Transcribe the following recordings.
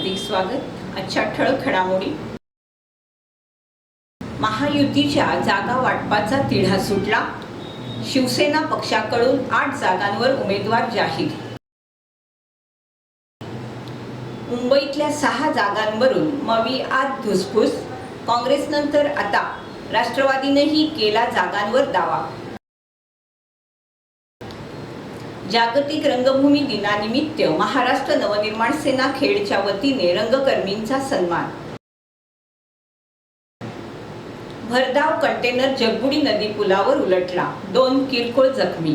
स्वागत. आजच्या ठळक घडामोडी. महायुतीच्या जागा वाटपाचा तिढा सुटला. शिवसेना पक्षाकडून आठ जागांवर उमेदवार जाहीर. मुंबईतल्या सहा जागांवरून मवी आत धुसफूस. काँग्रेसनंतर आता राष्ट्रवादीनेही केला जागांवर दावा. जागतिक रंगभूमी दिनानिमित्त महाराष्ट्र नवनिर्माण सेना खेडच्या वतीने रंगकर्मींचा सन्मान. भरधाव कंटेनर जगबुडी नदी पुलावर उलटला. दोन किरकोळ जखमी.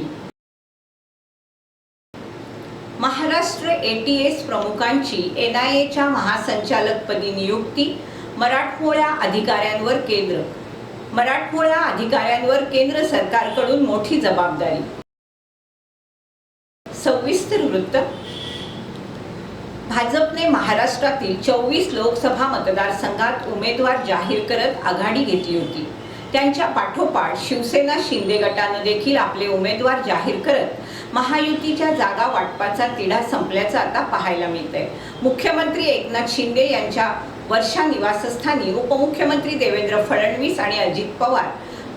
महाराष्ट्र एटीएस प्रमुखांची एनआयएच्या महासंचालकपदी नियुक्ती मराठमोळ्या अधिकाऱ्यांवर केंद्र. मराठमोळ्या अधिकाऱ्यांवर केंद्र सरकारकडून मोठी जबाबदारी. सविस्तर वृत्त. भाजपने महाराष्ट्रातील चोवीस लोकसभा मतदारसंघात उमेदवार जाहीर करत आघाडी घेतली होती. त्यांच्या पाठोपाठ शिवसेना शिंदे गटानं देखील आपले उमेदवार जाहीर करत महायुतीच्या जागा वाटपाचा तिढा संपल्याचं आता पाहायला मिळतंय. मुख्यमंत्री एकनाथ शिंदे यांच्या वर्षा निवासस्थानी उपमुख्यमंत्री देवेंद्र फडणवीस आणि अजित पवार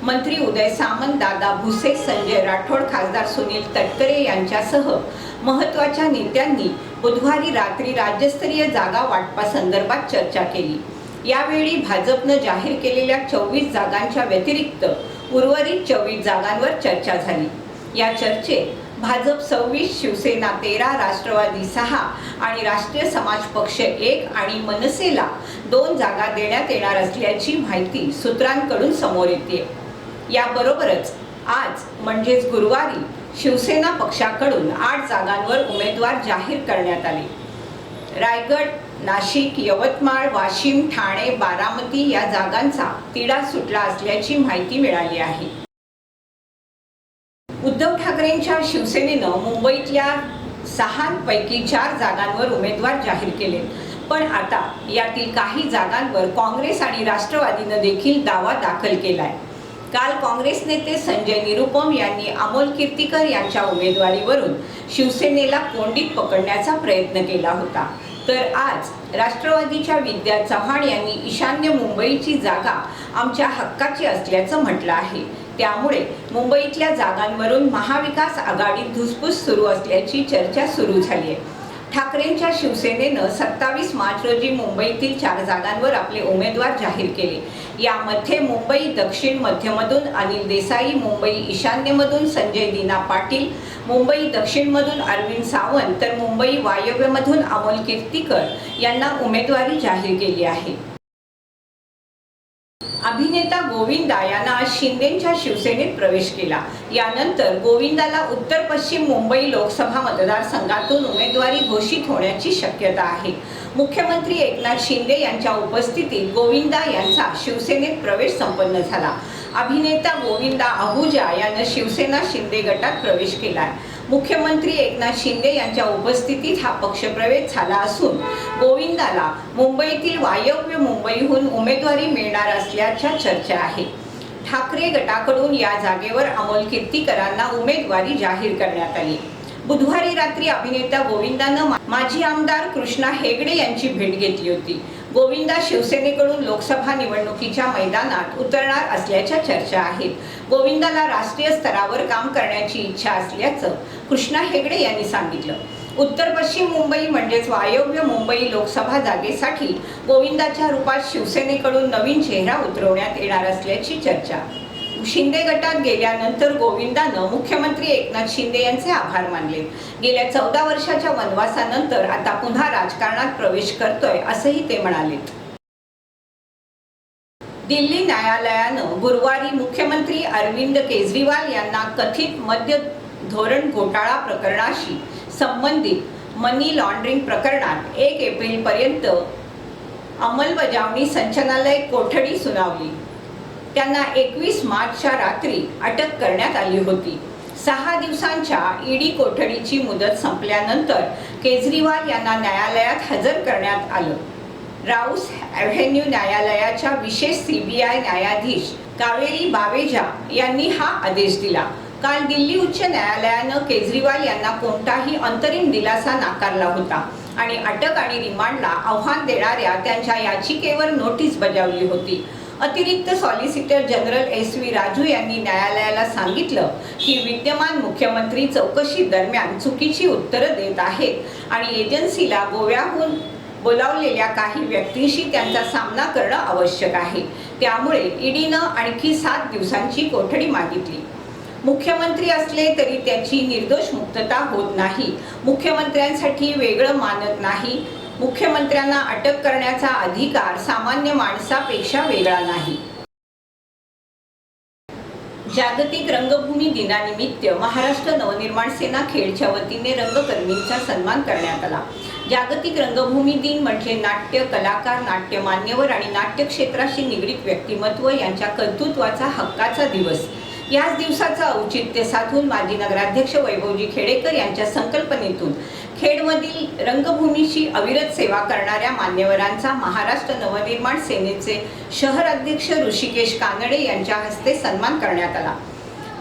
मंत्री उदय सामंत दादा भुसे संजय राठोड खासदार सुनील तटकरे यांच्यासह महत्त्वाच्या नेत्यांनी बुधवारी रात्री राज्यस्तरीय जागा वाटपासंदर्भात चर्चा केली. यावेळी भाजपनं जाहीर केलेल्या चोवीस जागांच्या व्यतिरिक्त उर्वरित चोवीस जागांवर चर्चा झाली. या चर्चेत भाजप सव्वीस शिवसेना तेरा राष्ट्रवादी सहा आणि राष्ट्रीय समाज पक्ष एक आणि मनसेला दोन जागा देण्यात येणार असल्याची माहिती सूत्रांकडून समोर येते याबरोबरच आज म्हणजेच गुरुवारी शिवसेना पक्षाकडून आठ जागांवर उमेदवार जाहीर करण्यात आले. रायगड नाशिक यवतमाळ वाशिम ठाणे बारामती या जागांचा तिढा सुटला असल्याची माहिती मिळाली आहे. उद्धव ठाकरेंच्या शिवसेनेनं मुंबईतल्या सहांपैकी चार जागांवर उमेदवार जाहीर केले. पण आता यातील काही जागांवर काँग्रेस आणि राष्ट्रवादीनं देखील दावा दाखल केलाय. काल काँग्रेस नेते संजय निरुपम यांनी अमोल कीर्तीकर यांच्या उमेदवारीवरून शिवसेनेला कोंडीत पकडण्याचा प्रयत्न केला होता. तर आज राष्ट्रवादीच्या विद्या चव्हाण यांनी ईशान्य मुंबईची जागा आमच्या हक्काची असल्याचं म्हटलं आहे. त्यामुळे मुंबईतल्या जागांवरून महाविकास आघाडीत धुसफूस सुरू असल्याची चर्चा सुरू झाली आहे. ठाकरेंच्या शिवसेनेनं सत्तावीस मार्च रोजी मुंबईतील चार जागांवर आपले उमेदवार जाहीर केले. यामध्ये मुंबई दक्षिण मध्यमधून अनिल देसाई मुंबई ईशान्यमधून संजय दिना पाटील मुंबई दक्षिणमधून अरविंद सावंत तर मुंबई वायव्यमधून अमोल कीर्तीकर यांना उमेदवारी जाहीर केली आहे. अभिनेता गोविंदा यांना आज शिंदेच्या शिवसेनेत प्रवेश केला. यानंतर गोविंदाला उत्तर पश्चिम मुंबई लोकसभा मतदारसंघातून उमेदवारी घोषित होण्याची शक्यता आहे. मुख्यमंत्री एकनाथ शिंदे यांच्या उपस्थितीत गोविंदा यांचा शिवसेनेत प्रवेश संपन्न झाला. अभिनेता गोविंदा आहुजा यानं शिवसेना शिंदे गटात प्रवेश केला आहे मुख्यमंत्री एकनाथ शिंदे यांच्या उपस्थितीत हा पक्षप्रवेश झाला असून गोविंदाला मुंबईतील वायव्य मुंबईहून उमेदवारी मिळणार असल्याच्या चर्चा आहे. ठाकरे गटाकडून या जागेवर अमोल कीर्तीकरांना उमेदवारी जाहीर करण्यात आली. बुधवारी रात्री अभिनेता गोविंदानं माजी आमदार कृष्णा हेगडे यांची भेट घेतली होती. गोविंदा शिवसेनेकडून लोकसभा निवडणुकीच्या मैदानात उतरणार असल्याच्या चर्चा आहेत. गोविंदाला राष्ट्रीय स्तरावर काम करण्याची इच्छा असल्याचं कृष्णा हेगडे यांनी सांगितलं. उत्तर पश्चिम मुंबई म्हणजेच वायव्य मुंबई लोकसभा जागेसाठी गोविंदाच्या रूपात शिवसेनेकडून नवीन चेहरा उतरवण्यात येणार असल्याची चर्चा शिंदे गटात गेल्यानंतर गोविंदानं मुख्यमंत्री एकनाथ शिंदे यांचे आभार मानले. गेल्या चौदा वर्षाच्या वनवासानंतर आता पुन्हा राजकारणात प्रवेश करतोय असंही ते म्हणालेत दिल्ली न्यायालयानं गुरुवारी मुख्यमंत्री अरविंद केजरीवाल यांना कथित मद्य धोरण घोटाळा प्रकरणाशी संबंधित मनी लॉन्ड्रिंग प्रकरणात एक एप्रिलपर्यंत अंमलबजावणी संचालनालय कोठडी सुनावली. त्यांना एकवीस मार्चच्या रात्री अटक करण्यात आली होती. सहा दिवसांच्या ईडी कोठडीची मुदत संपल्यानंतर केजरीवाल यांना न्यायालयात हजर करण्यात आलं. राऊस ॲव्हेन्यू न्यायालयाच्या विशेष सीबीआय न्यायाधीश कावेरी बावेजा यांनी हा आदेश दिला. काल दिल्ली उच्च न्यायालयानं केजरीवाल यांना कोणताही अंतरिम दिलासा नाकारला होता आणि अटक आणि रिमांडला आव्हान देणाऱ्या त्यांच्या याचिकेवर नोटीस बजावली होती. अतिरिक्त solicitor general S V Raju यांनी न्यायालयाला सांगितलं की विद्यमान मुख्यमंत्री चौकशी दरम्यान चुकीची उत्तरं देत आहेत आणि एजन्सीला गोव्याहून बोलावलेल्या काही व्यक्तींशी त्यांचा सामना करणं आवश्यक आहे. त्यामुळे ईडीनं आणखी सात दिवसांची कोठडी मागितली. मुख्यमंत्री असले तरी त्याची निर्दोष मुक्तता होत नाही. मुख्यमंत्र्यांसाठी वेगळं मानत नाही. मुख्यमंत्र्यांना अटक करण्याचा अधिकार सामान्य माणसापेक्षा वेगळा नाही. जागतिक रंगभूमी दिनानिमित्त महाराष्ट्र नवनिर्माण सेना खेडच्या वतीने रंगकर्मींचा सन्मान करण्यात आला. जागतिक रंगभूमी दिन म्हणजे नाट्य कलाकार नाट्य मान्यवर आणि नाट्य क्षेत्राशी निगडीत व्यक्तिमत्व यांच्या कर्तृत्वाचा हक्काचा दिवस. याच दिवसाचं औचित्य साधून माजी नगराध्यक्ष वैभवजी खेडेकर यांच्या संकल्पनेतून खेडमधील रंगभूमीची अविरत सेवा करणाऱ्या मान्यवरांचा महाराष्ट्र नवनिर्माण सेनेचे शहर अध्यक्ष ऋषिकेश कानडे यांच्या हस्ते सन्मान करण्यात आला.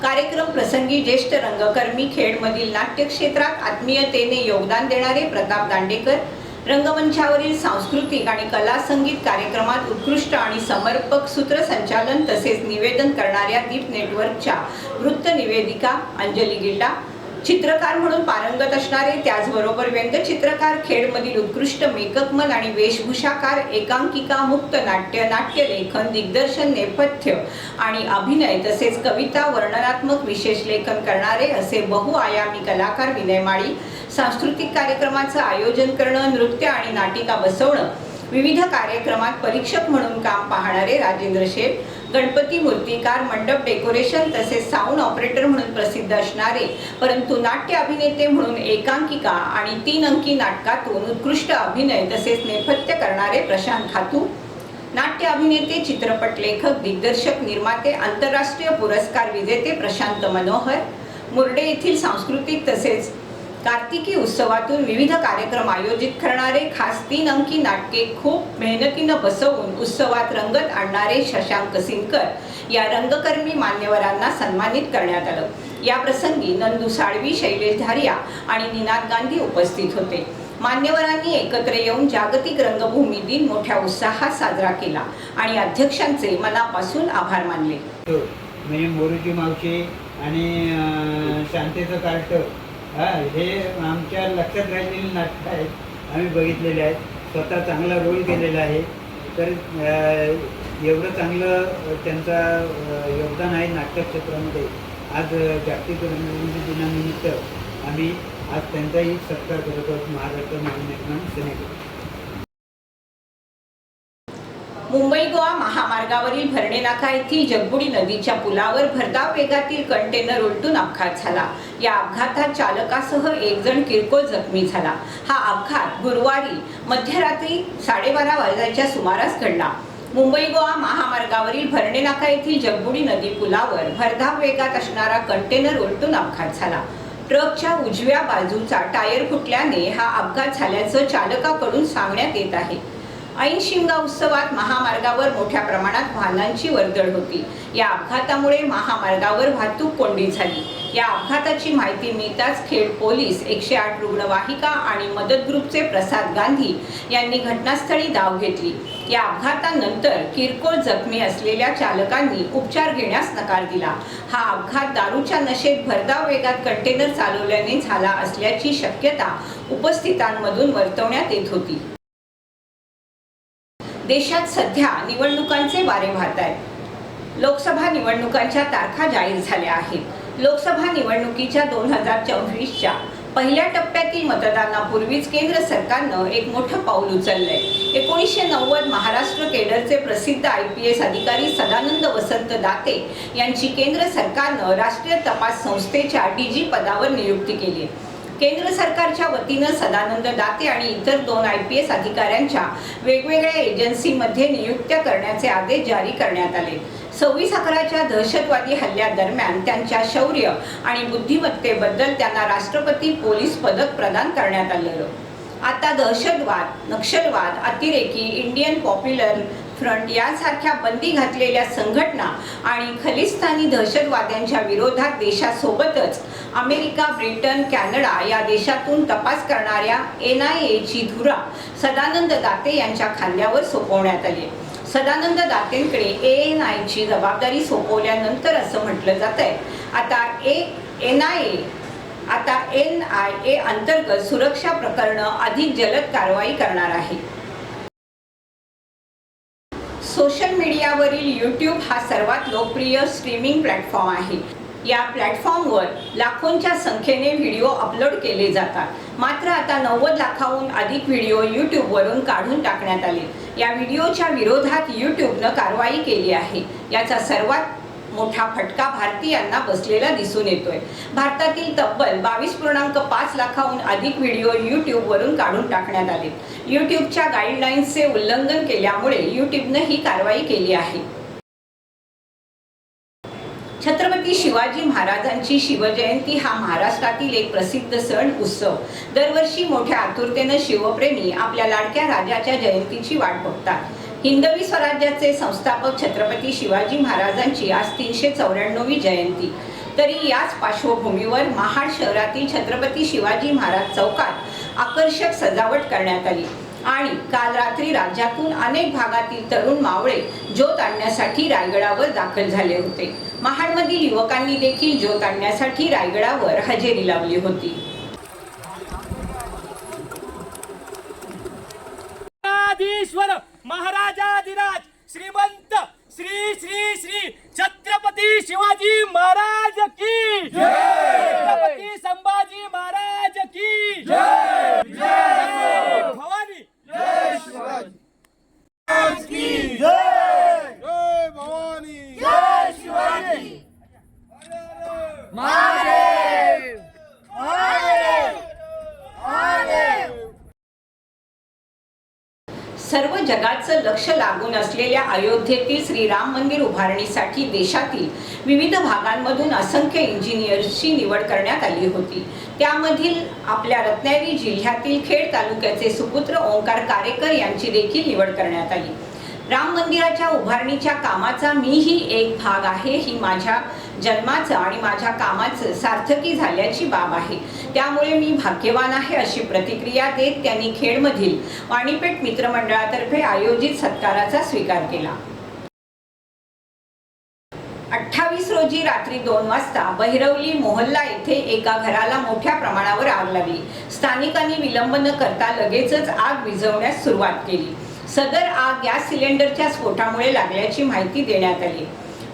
कार्यक्रम प्रसंगी ज्येष्ठ रंगकर्मी खेडमधील नाट्य क्षेत्रात आत्मीयतेने योगदान देणारे प्रताप दांडेकर रंगमंचावरील सांस्कृतिक आणि कला संगीत कार्यक्रमात उत्कृष्ट आणि समर्पक सूत्रसंचालन तसेच निवेदन करणाऱ्या दीप नेटवर्कच्या वृत्त निवेदिका अंजली गिल्डा चित्रकार म्हणून पारंगत असणारे त्याचबरोबर व्यंगचित्रकार खेडमधील उत्कृष्ट मेकअपमन आणि वेशभूषाकार एकांकिका मुक्त नाट्य नाट्यलेखन दिग्दर्शन नेपथ्य आणि अभिनय तसेच कविता वर्णनात्मक विशेष लेखन करणारे असे बहुआयामी कलाकार विनय माळी सांस्कृतिक कार्यक्रमाचं आयोजन करणं नृत्य आणि नाटिका बसवणं विविध कार्यक्रमात परीक्षक म्हणून काम पाहणारे राजेंद्र शेठ गणपती मूर्तिकार मंडप डेकोरेशन तसेच साऊंड ऑपरेटर म्हणून प्रसिद्ध असणारे परंतु नाट्य अभिनेते म्हणून एकांकिका आणि तीन अंकी नाटकातून उत्कृष्ट अभिनय तसेच नेपथ्य करणारे प्रशांत खातू. नाट्य अभिनेते चित्रपट लेखक दिग्दर्शक निर्माते आंतरराष्ट्रीय पुरस्कार विजेते प्रशांत मनोहर. मुर्डे येथील सांस्कृतिक तसेच कार्तिकी उत्सवातून विविध कार्यक्रम आयोजित करणारे खास तीन अंकी नाटके खूप मेहनतीनं बसवून उत्सवात रंगत आणणारे शशांक सिंकर या रंगकर्मी मान्यवरांना सन्मानित करण्यात आलं. या प्रसंगी नंदू साळवी शैलेश धारिया आणि निनाद गांधी उपस्थित होते. मान्यवरांनी एकत्र येऊन जागतिक रंगभूमी दिन मोठ्या उत्साहात साजरा केला आणि अध्यक्षांचे मनापासून आभार मानले. मी मोरूची मावशी आणि शांतीचं कार्ट हा हे आमच्या लक्षात राहिलेली नाटकं आहेत. आम्ही बघितलेले आहेत. स्वतः चांगला रोल केलेला आहे. तर एवढं चांगलं त्यांचा योगदान आहे नाट्यक्षेत्रामध्ये आज जागतिक रंगभूमी दिनानिमित्त आम्ही आज त्यांचाही सत्कार करत आहोत महाराष्ट्र नवनिर्माण सेनेकडे मुंबई गोवा महामार्गावरील भरणे नाका येथील जगबुडी नदीच्या पुलावर भरधाव वेगातील कंटेनर उलटून अपघात झाला. या अपघातात चालकासह एक जण किरकोळ जखमी झाला. हा अपघात गुरुवारी मध्यरात्री साडेबारा वाजण्याच्या सुमारास घडला. मुंबई गोवा महामार्गावरील भरणे नाका येथील जगबुडी नदी पुलावर भरधाव वेगात असणारा कंटेनर उलटून अपघात झाला. ट्रकच्या उजव्या बाजूचा टायर फुटल्याने हा अपघात झाल्याचं चालकाकडून सांगण्यात येत आहे. ऐन शिमगा उत्सवात महामार्गावर मोठ्या प्रमाणात वाहनांची वर्दळ होती. या अपघातामुळे महामार्गावर वाहतूक कोंडी झाली. या अपघाताची माहिती मिळताच खेड पोलीस एकशे आठ रुग्णवाहिका आणि मदत ग्रुपचे प्रसाद गांधी यांनी घटनास्थळी धाव घेतली. या अपघातानंतर किरकोळ जखमी असलेल्या चालकांनी उपचार घेण्यास नकार दिला. हा अपघात दारूच्या नशेत भरधाव वेगात कंटेनर चालवल्याने झाला असल्याची शक्यता उपस्थितांमधून वर्तवण्यात येत होती. देशात सध्या निवडणुकांचे वारे वाहत आहेत. लोकसभा निवडणुकांच्या तारखा जाहीर झाल्या आहेत. लोकसभा निवडणुकीच्या दोन हजार चोवीसच्या पहिल्या टप्प्यातील मतदानापूर्वीच केंद्र सरकारनं एक मोठं पाऊल उचललंय. एकोणीसशे नव्वद महाराष्ट्र केडरचे प्रसिद्ध आय पी एस अधिकारी सदानंद वसंत दाते यांची केंद्र सरकारनं राष्ट्रीय तपास संस्थेच्या डी जी पदावर नियुक्ती केली आहे. केंद्र सरकारच्या वतीनं सदानंद दाते आणि इतर दोन आय पी एस अधिकाऱ्यांच्या वेगवेगळ्या एजन्सीमध्ये नियुक्त्या करण्याचे आदेश जारी करण्यात आले. सव्वीस अकराच्या दहशतवादी हल्ल्यादरम्यान त्यांच्या शौर्य आणि बुद्धिमत्तेबद्दल त्यांना राष्ट्रपती पोलीस पदक प्रदान करण्यात आलेलं आता दहशतवाद नक्षलवाद अतिरेकी इंडियन पॉप्युलर फ्रंट यासारख्या बंदी घातलेल्या संघटना आणि खलिस्तानी दहशतवाद्यांच्या विरोधात देशासोबतच अमेरिका ब्रिटन कॅनडा या देशातून तपास करणाऱ्या एन आय एची धुरा सदानंद दाते यांच्या खांद्यावर सोपवण्यात आली. सदानंद दातेंकडे ए एन आयची जबाबदारी सोपवल्यानंतर असं म्हटलं जात आहे आता ए एन आय ए आता एन आय ए अंतर्गत सुरक्षा प्रकरणं अधिक जलद कारवाई करणार आहे. सोशल मीडियावरील यूट्यूब हा सर्वात लोकप्रिय स्ट्रीमिंग प्लॅटफॉर्म आहे. या प्लॅटफॉर्मवर लाखोंच्या संख्येने व्हिडिओ अपलोड केले जातात. मात्र आता नव्वद लाखाहून अधिक व्हिडिओ यूट्यूबवरून काढून टाकण्यात आले. या व्हिडिओच्या विरोधात यूट्यूबनं कारवाई केली आहे. याचा सर्वात मोठा फटका भारतीयांना बसलेला दिसून येतोय. भारतातील तब्बल बावीस पूर्णांक पाच लाखाहून अधिक व्हिडिओ यूट्यूबवरून काढून टाकण्यात आले. यूट्यूबच्या गाईडलाईन्सचे उल्लंघन केल्यामुळे यूट्यूबनं ही कारवाई केली आहे. छत्रपती शिवाजी महाराजांची शिवजयंती हा महाराष्ट्रातील एक प्रसिद्ध सण उत्सव. दरवर्षी मोठ्या आतुरतेनं शिवप्रेमी आपल्या लाडक्या राजाच्या जयंतीची वाट बघतात. हिंदवी स्वराज्याचे संस्थापक छत्रपती शिवाजी महाराजांची आज तीनशे चौऱ्याण्णवी जयंती. तरी याच पार्श्वभूमीवर महाड शहरातील छत्रपती शिवाजी महाराज चौकात आकर्षक सजावट करण्यात आली. आणि काल रात्री राज्यातून अनेक भागातील तरुण मावळे ज्योत आणण्यासाठी रायगडावर दाखल झाले होते. महाडमधील युवकांनी देखील ज्योत आणण्यासाठी रायगडावर हजेरी लावली होती. महाराजाधिराज श्रीमंत श्री श्री श्री छत्रपती शिवाजी महाराज की छत्रपती संभाजी महाराज की जय! भवानी! जय भवानी! जय शिवाजी! सर्व जगाचं लक्ष लागून असलेल्या अयोध्येतील श्रीराम मंदिर उभारणीसाठी देशातील विविध भागांमधून असंख्य इंजिनियर्सची निवड करण्यात आली होती. त्यामधील आपल्या रत्नागिरी जिल्ह्यातील खेड तालुक्याचे सुपुत्र ओंकार कारेकर यांची देखील निवड करण्यात आली. राम मंदिराच्या उभारणीच्या कामाचा मीही एक भाग आहे ही माझ्या जन्माचं आणि माझ्या कामाचं सार्थकी झाल्याची बाब आहे. त्यामुळे मी भाग्यवान आहे अशी प्रतिक्रिया देत त्यांनी खेडमधील वाणीपेठ मित्रमंडळातर्फे आयोजित सत्काराचा स्वीकार केला. अठ्ठावीस रोजी रात्री दोन वाजता बहिरवली मोहल्ला येथे एका घराला मोठ्या प्रमाणावर आग लागली. स्थानिकांनी विलंब न करता लगेचच आग विझवण्यास सुरुवात केली. सदर आग गॅस सिलेंडरच्या स्फोटामुळे लागल्याची माहिती देण्यात आली.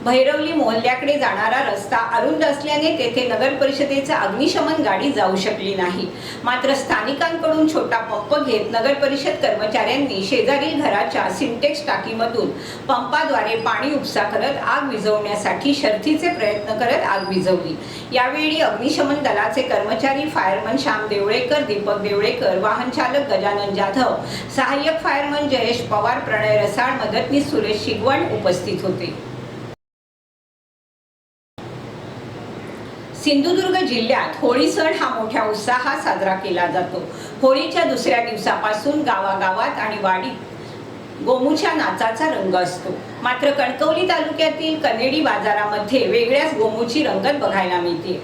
भैरवली मोहल्ल्याकडे जाणारा रस्ता अरुंद असल्याने तेथे नगर परिषदेचा अग्निशमन गाडी जाऊ शकली नाही. मात्र स्थानिकांकडून छोटा पंप घेत नगर परिषद कर्मचाऱ्यांनी शेजारील घराच्या सिंटेक्स टाकीमधून पंपाद्वारे पाणी उपसा करत आग विझवण्यासाठी शर्थीचे प्रयत्न करत आग विझवली. यावेळी अग्निशमन दलाचे कर्मचारी फायरमन श्याम देवळेकर दीपक देवळेकर वाहन चालक गजानन जाधव सहाय्यक फायरमन जयेश पवार प्रणय रसाळ मदतनीस सुरेश शिगवण उपस्थित होते. सिंधुदुर्ग जिल्ह्यात होळी सण हा मोठ्या उत्साहात साजरा केला जातो. होळीच्या दुसऱ्या दिवसापासून गावागावात आणि वाडीत गोमूच्या नाचाचा रंग असतो. मात्र कणकवली तालुक्यातील कनेडी बाजारामध्ये वेगळ्याच गोमूची रंगत बघायला मिळते.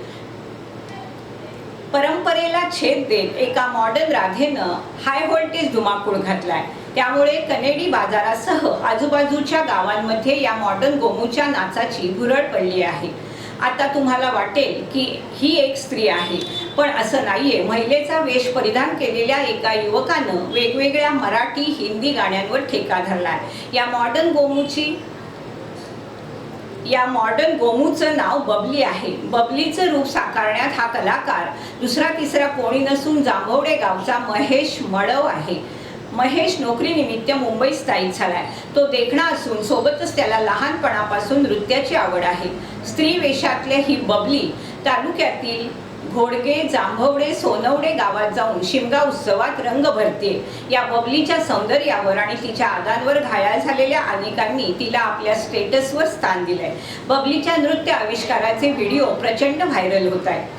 परंपरेला छेद देत एका मॉडर्न राधेनं हाय व्होल्टेज धुमाकूळ घातलाय. त्यामुळे कनेडी बाजारासह आजूबाजूच्या गावांमध्ये या मॉडर्न गोमूच्या नाचाची भुरळ पडली आहे. आता तुम्हाला वाटेल की ही एक स्त्री आहे. पण असं नाहीये. महिलेचा वेश परिधान केलेल्या एका युवकानं वेगवेगळ्या मराठी हिंदी गाण्यांवर ठेका धरलाय. या मॉडर्न गोमूची या मॉडर्न गोमूचं नाव बबली आहे. बबलीचं रूप साकारण्यात हा कलाकार दुसरा तिसरा कोणी नसून जांभवडे गावचा महेश मडव आहे. महेश नोकरीनिमित्त मुंबईत स्थायिक झालाय तो देखणा असून सोबतच त्याला लहानपणापासून नृत्याची आवड आहे. स्त्री वेशातल्या ही बबली तालुक्यातील घोडगे जांभवडे सोनवडे गावात जाऊन शिमगा उत्सवात रंग भरते. या बबलीच्या सौंदर्यावर आणि तिच्या आदांवर घायाळ झालेल्या अनेकांनी तिला आपल्या स्टेटसवर स्थान दिलंय. बबलीच्या नृत्य आविष्काराचे व्हिडिओ प्रचंड व्हायरल होत आहेत.